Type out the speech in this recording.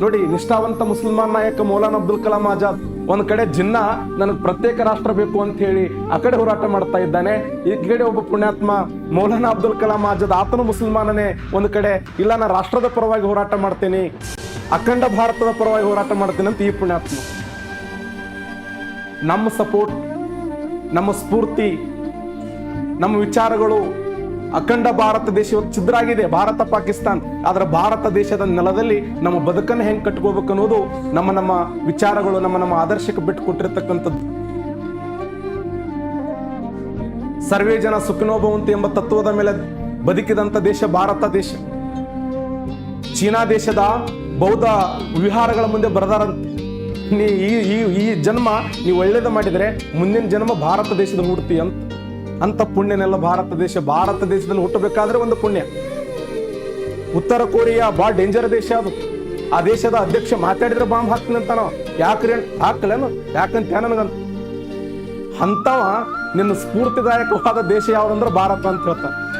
ನೋಡಿ, ನಿಷ್ಠಾವಂತ ಮುಸಲ್ಮಾನ್ ನಾಯಕ ಮೌಲಾನ್ ಅಬ್ದುಲ್ ಕಲಾಂ ಆಜಾದ್, ಒಂದ್ ಕಡೆ ಜಿನ್ನ ನನಗೆ ಪ್ರತ್ಯೇಕ ರಾಷ್ಟ್ರ ಬೇಕು ಅಂತ ಹೇಳಿ ಆ ಕಡೆ ಹೋರಾಟ ಮಾಡ್ತಾ ಇದ್ದಾನೆ. ಈ ಕಡೆ ಒಬ್ಬ ಪುಣ್ಯಾತ್ಮ ಮೌಲಾನ ಅಬ್ದುಲ್ ಕಲಾಂ ಆಜಾದ್, ಆತನು ಮುಸಲ್ಮಾನನೇ, ಒಂದು ಕಡೆ ಇಲ್ಲ, ನಾ ರಾಷ್ಟ್ರದ ಪರವಾಗಿ ಹೋರಾಟ ಮಾಡ್ತೇನೆ. ಅಖಂಡ ಭಾರತದ ಪರವಾಗಿ ಹೋರಾಟ ಮಾಡ್ತೇನೆ ಅಂತ ಈ ಪುಣ್ಯಾತ್ಮ. ನಮ್ಮ ಸಪೋರ್ಟ್ ನಮ್ಮ ಸ್ಫೂರ್ತಿ, ನಮ್ಮ ವಿಚಾರಗಳು ಅಖಂಡ ಭಾರತ ದೇಶ ಇವತ್ತು ಛಿದ್ರ ಆಗಿದೆ ಭಾರತ, ಪಾಕಿಸ್ತಾನ್. ಆದ್ರೆ ಭಾರತ ದೇಶದ ನೆಲದಲ್ಲಿ ನಮ್ಮ ಬದುಕನ್ನು ಹೆಂಗ್ ಕಟ್ಕೋಬೇಕು ಅನ್ನೋದು ನಮ್ಮ ನಮ್ಮ ವಿಚಾರಗಳು, ನಮ್ಮ ನಮ್ಮ ಆದರ್ಶಕ್ಕೆ ಬಿಟ್ಟು ಕೊಟ್ಟಿರ್ತಕ್ಕಂಥದ್ದು ಸರ್ವೇ ಜನ ಸುಖನೋಭವಂತಿ ಎಂಬ ತತ್ವದ ಮೇಲೆ ಬದುಕಿದಂಥ ದೇಶ ಭಾರತ ದೇಶ. ಚೀನಾ ದೇಶದ ಬೌದ್ಧ ವಿಹಾರಗಳ ಮುಂದೆ ಬರದಾರಂತ ನೀ ಈ ಈ ಈ ಜನ್ಮ ನೀವು ಒಳ್ಳೇದು ಮಾಡಿದರೆ ಮುಂದಿನ ಜನ್ಮ ಭಾರತ ದೇಶದ ಮೂರ್ತಿ ಅಂತ. ಅಂತ ಪುಣ್ಯನೆಲ್ಲ ಭಾರತ ದೇಶ, ಭಾರತ ದೇಶದಲ್ಲಿ ಹುಟ್ಟಬೇಕಾದ್ರೆ ಒಂದು ಪುಣ್ಯ. ಉತ್ತರ ಕೊರಿಯಾ ಬಾ ಡೇಂಜರ್ ದೇಶ ಅದು. ಆ ದೇಶದ ಅಧ್ಯಕ್ಷ ಮಾತಾಡಿದ್ರೆ ಬಾಂಬ್ ಹಾಕ್ತೀನಿ ಅಂತಾನ ಯಾಕ್ರಿ ಹಾಕ್ಲೇನು? ಯಾಕಂತ ನನಗಂತ. ಅಂತವ ನಿನ್ನ ಸ್ಫೂರ್ತಿದಾಯಕವಾದ ದೇಶ ಯಾವ್ದಂದ್ರೆ ಭಾರತ ಅಂತ ಹೇಳ್ತಾನೆ.